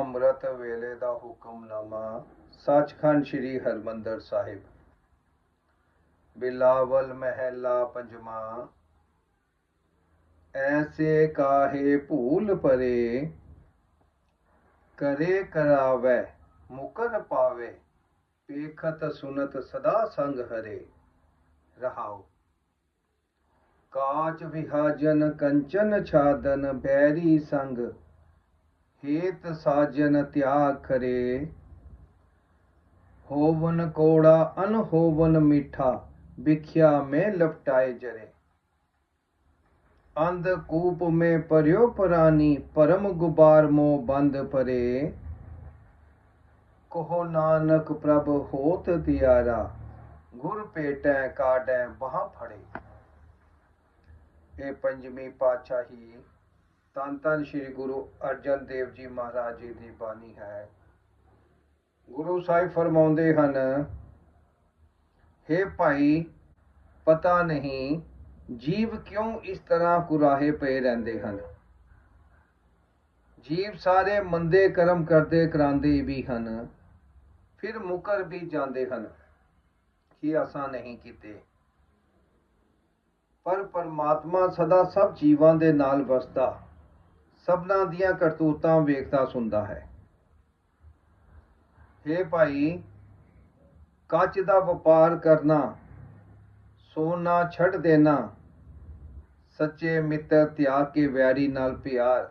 ਅੰਮ੍ਰਿਤ ਵੇਲੇ ਦਾ ਹੁਕਮਨਾਮਾ, ਸੱਚਖੰਡ ਸ੍ਰੀ ਹਰਮੰਦਰ ਸਾਹਿਬ। ਬਿਲਾਵਲ ਮਹਿਲਾ ਪੰਜਵਾਂ, ਐਸੇ ਕਾਹੇ ਭੂਲ ਪਰੇ, ਕਰੇ ਕਰਾਵੈ ਮੁਕਰ ਪਾਵੇ ਪੇਖਤ ਸੁਨਤ ਸਦਾ ਸੰਗ ਹਰੇ, ਰਹਾਉ। ਕਾਚ ਵਿਹਾਜਨ ਕੰਚਨ ਛਾਦਨ ਬੈਰੀ ਸੰਗ ਹੇਤ ਸਾਜਨ ਤਿਆਗ ਕਰੇ। ਹੋਵਨ ਕੋੜਾ ਅਨਹੋਵਨ ਮਿੱਠਾ, ਵਿਖਿਆ ਮੈਂ ਲਪਟਾਏ ਜਰੇ। ਅੰਧ ਕੂਪ ਮੈਂ ਪਰਿਓ ਪਰਾਨੀ, ਪਰਮ ਗੁਬਾਰ ਮੋ ਬੰਦ ਪਰੇ। ਕਹੋ ਨਾਨਕ ਪ੍ਰਭ ਹੋਤ ਤਿਆਰਾ, ਗੁਰ ਪੇਟੈ ਕਾਡੈ ਬਾਹ ਫੜੇ। ਇਹ ਪੰਜਵੀਂ ਪਾਤਸ਼ਾਹੀ ਤਨ ਤਨ ਸ੍ਰੀ ਗੁਰੂ ਅਰਜਨ ਦੇਵ ਜੀ ਮਹਾਰਾਜ ਜੀ ਦੀ ਬਾਣੀ ਹੈ। ਗੁਰੂ ਸਾਹਿਬ ਫਰਮਾਉਂਦੇ ਹਨ हे ਭਾਈ, ਪਤਾ ਨਹੀਂ ਜੀਵ ਕਿਉਂ ਇਸ ਤਰ੍ਹਾਂ ਕੁਰਾਹੇ ਪਏ ਰਹਿੰਦੇ ਹਨ? ਜੀਵ ਸਾਰੇ ਮੰਦੇ ਕਰਮ ਕਰਦੇ ਕਰਾਂਦੇ ਵੀ ਹਨ, ਫਿਰ ਮੁਕਰ ਵੀ ਜਾਂਦੇ ਹਨ ਕਿ ਅਸਾਂ ਨਹੀਂ ਕੀਤੇ। ਪਰ ਪਰਮਾਤਮਾ ਸਦਾ ਸਭ ਜੀਵਾਂ ਦੇ ਨਾਲ ਵਸਦਾ। ਸਭਨਾਂ ਦੀਆਂ ਕਰਤੂਤਾਂ ਵੇਖਦਾ ਸੁਣਦਾ ਹੈ। हे ਭਾਈ, ਕੱਚ ਦਾ ਵਪਾਰ ਕਰਨਾ, ਸੋਨਾ ਛੱਡ ਦੇਣਾ, ਸੱਚੇ ਮਿੱਤਰ ਤਿਆਗ ਕੇ ਵੈਰੀ ਨਾਲ ਪਿਆਰ,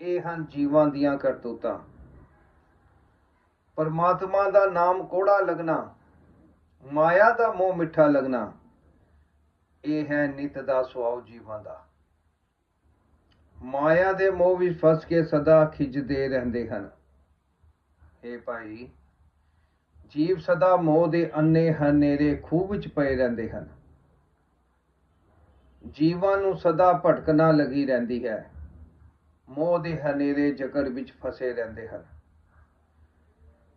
ਇਹ ਹਨ ਜੀਵਾਂ ਦੀਆਂ ਕਰਤੂਤਾਂ। ਪਰਮਾਤਮਾ ਦਾ ਨਾਮ ਕੋੜਾ ਲੱਗਣਾ, ਮਾਇਆ ਦਾ ਮੋਹ ਮਿੱਠਾ ਲੱਗਣਾ, ਇਹ ਹੈ ਨਿਤ ਦਾ ਸੁਆਉ ਜੀਵਾਂ ਦਾ। ਮਾਇਆ ਦੇ ਮੋਹ ਵਿੱਚ ਫਸ ਕੇ ਸਦਾ ਖਿੱਚਦੇ ਰਹਿੰਦੇ ਹਨ। ਏ ਭਾਈ, ਜੀਵ ਸਦਾ ਮੋਹ ਦੇ ਅੰਨੇ ਹਨੇਰੇ ਖੂਹ ਵਿੱਚ ਪਏ ਰਹਿੰਦੇ ਹਨ। ਜੀਵਾਂ ਨੂੰ ਸਦਾ ਭਟਕਣਾ ਲੱਗੀ ਰਹਿੰਦੀ ਹੈ। ਮੋਹ ਦੇ ਹਨੇਰੇ ਜਕੜ ਵਿੱਚ ਫਸੇ ਰਹਿੰਦੇ ਹਨ।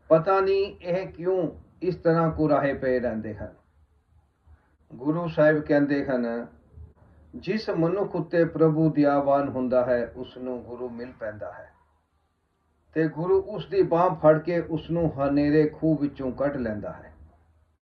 ਪਤਾ ਨਹੀਂ ਇਹ ਕਿਉਂ ਇਸ ਤਰ੍ਹਾਂ ਕੁਰਾਹੇ ਪਏ ਰਹਿੰਦੇ ਹਨ। ਗੁਰੂ ਸਾਹਿਬ ਕਹਿੰਦੇ ਹਨ ਜਿਸ ਮਨੁੱਖ ਉੱਤੇ ਪ੍ਰਭੂ ਦਿਆਵਾਨ ਹੁੰਦਾ ਹੈ ਉਸ ਨੂੰ ਗੁਰੂ ਮਿਲ ਪੈਂਦਾ ਹੈ। ਤੇ ਗੁਰੂ ਉਸ ਦੀ ਬਾਹ ਫੜ ਕੇ ਉਸ ਨੂੰ ਹਨੇਰੇ ਖੂਹ ਵਿੱਚੋਂ ਕੱਢ ਲੈਂਦਾ ਹੈ।